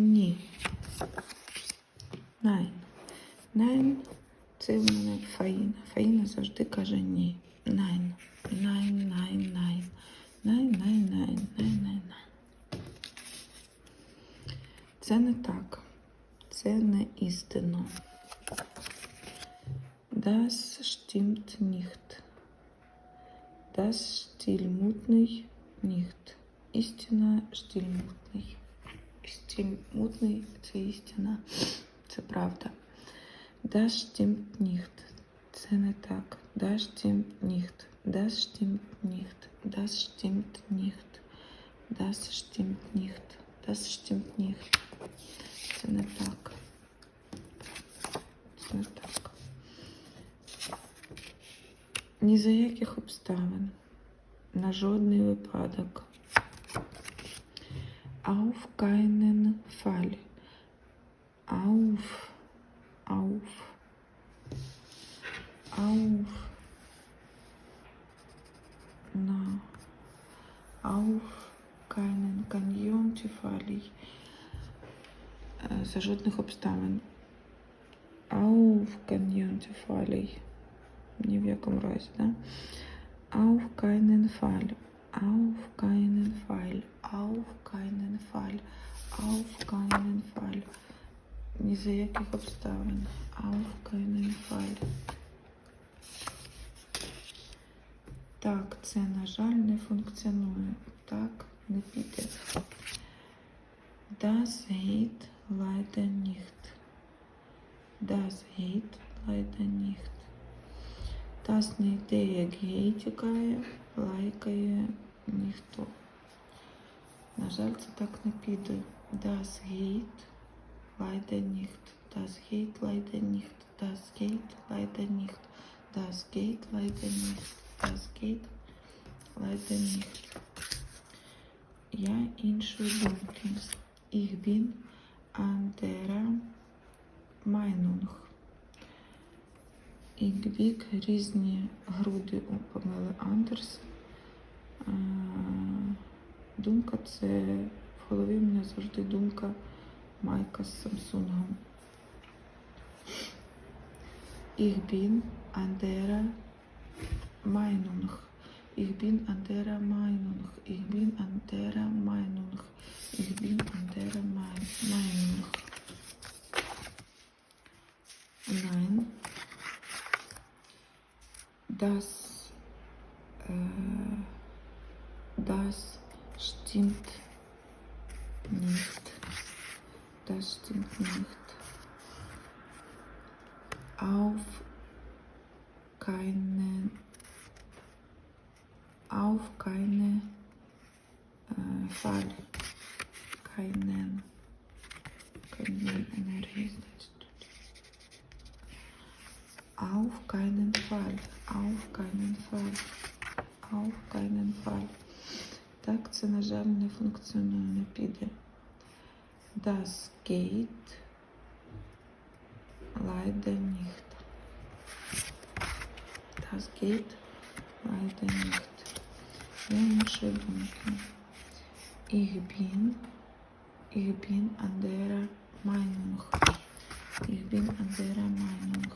ні. Nein. Nein. Це в мене Фаїна. Фаїна завжди каже ні. Nein. Nein, nein, nein. Nein, nein, nein, nein, nein, nein. Це не так. Це не істинно. Das stimmt nicht. Das стильмутний nicht. Істина стрім мутный, це істина, це правда. Даш тім ніхт, це не так. Даш тім ніхт, даш тім ніхт, даш тім ніхт, даш тім ніхт, даш тім ніхт. Це не так. Це не так. Ні за яких обставин. На жодний випадок. Auf keinen Fall. Auf. Auf. Auf. На. Auf keinen Каньйон За жодних обставин. Auf Каньйон Ні в якому разі, да? Auf keinen Fall. Auf keinen Fall. Auf keinen Fall. Auf keinen Fall. Ні за яких обставин. Auf keinen Fall. Так, це, на жаль, не функціонує. Так, не піде. Das geht leider nicht. Das geht leider nicht. Das не йде, як гей тікає, лайкає ніхто. Жаль, це так не піде. Das geht leider nicht. Das geht leider nicht. Das geht leider nicht. Das geht leider nicht. Das geht leider nicht. Я іншої думки. Ich bin anderer Meinung. І бік різні груди у Памели Андерс. Е, Думка це в голові в мене завжди думка Майка з Самсунгом. Bin anderer Meinung. Ich bin anderer Meinung. Ich bin anderer Mei- Meinung. Nein. Das, äh, das stimmt nicht. Das stimmt nicht. Auf keine auf keine äh, Fall keinen keine Energie auf keinen Fall auf keinen Fall не піде. Das geht leider nicht. Das geht leider nicht. Я іншої думки. Ich bin, ich bin anderer Meinung. Ich bin anderer Meinung.